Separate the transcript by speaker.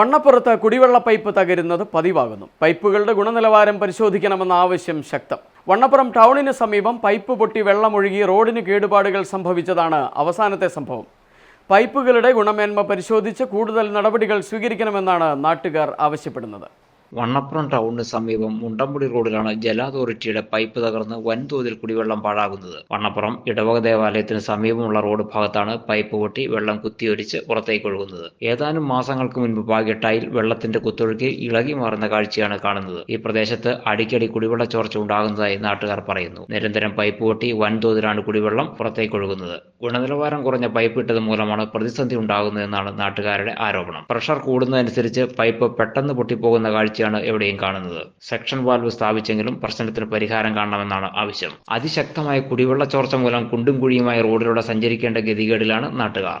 Speaker 1: വണ്ണപ്പുറത്ത് കുടിവെള്ള പൈപ്പ് തകരുന്നത് പതിവാകുന്നു. പൈപ്പുകളുടെ ഗുണനിലവാരം പരിശോധിക്കണമെന്ന ആവശ്യം ശക്തം. വണ്ണപ്പുറം ടൗണിന് സമീപം പൈപ്പ് പൊട്ടി വെള്ളമൊഴുകി റോഡിന് കേടുപാടുകൾ സംഭവിച്ചതാണ് അവസാനത്തെ സംഭവം. പൈപ്പുകളുടെ ഗുണമേന്മ പരിശോധിച്ച് കൂടുതൽ നടപടികൾ സ്വീകരിക്കണമെന്നാണ് നാട്ടുകാർ ആവശ്യപ്പെടുന്നത്.
Speaker 2: വണ്ണപ്പുറം ടൗണിന് സമീപം മുണ്ടമ്പുടി റോഡിലാണ് ജല അതോറിറ്റിയുടെ പൈപ്പ് തകർന്ന് വൻതോതിൽ കുടിവെള്ളം പാഴാകുന്നത്. വണ്ണപ്പുറം ഇടവക ദേവാലയത്തിന് സമീപമുള്ള റോഡ് ഭാഗത്താണ് പൈപ്പ് പൊട്ടി വെള്ളം കുത്തിയൊലിച്ച് പുറത്തേക്ക് ഒഴുകുന്നത്. ഏതാനും മാസങ്ങൾക്ക് മുൻപ് പാകിയ ടൈൽ വെള്ളത്തിന്റെ കുത്തൊഴുക്കി ഇളകി മാറുന്ന കാഴ്ചയാണ് കാണുന്നത്. ഈ പ്രദേശത്ത് അടിക്കടി കുടിവെള്ള ചോർച്ച ഉണ്ടാകുന്നതായി നാട്ടുകാർ പറയുന്നു. നിരന്തരം പൈപ്പ് പൊട്ടി വൻതോതിലാണ് കുടിവെള്ളം പുറത്തേക്ക് ഒഴുകുന്നത്. ഗുണനിലവാരം കുറഞ്ഞ പൈപ്പ് ഇട്ടത് മൂലമാണ് പ്രതിസന്ധി ഉണ്ടാകുന്നതെന്നാണ് നാട്ടുകാരുടെ ആരോപണം. പ്രഷർ കൂടുന്നതനുസരിച്ച് പൈപ്പ് പെട്ടെന്ന് പൊട്ടിപ്പോകുന്ന കാഴ്ചയാണ് എവിടെയും കാണുന്നത്. സെക്ഷൻ വാൽവ് സ്ഥാപിച്ചെങ്കിലും പ്രശ്നത്തിന് പരിഹാരം കാണണമെന്നാണ് ആവശ്യം. അതിശക്തമായ കുടിവെള്ള ചോർച്ച മൂലം കുണ്ടും കുഴിയുമായി റോഡിലൂടെ സഞ്ചരിക്കേണ്ട ഗതികേടിലാണ് നാട്ടുകാർ.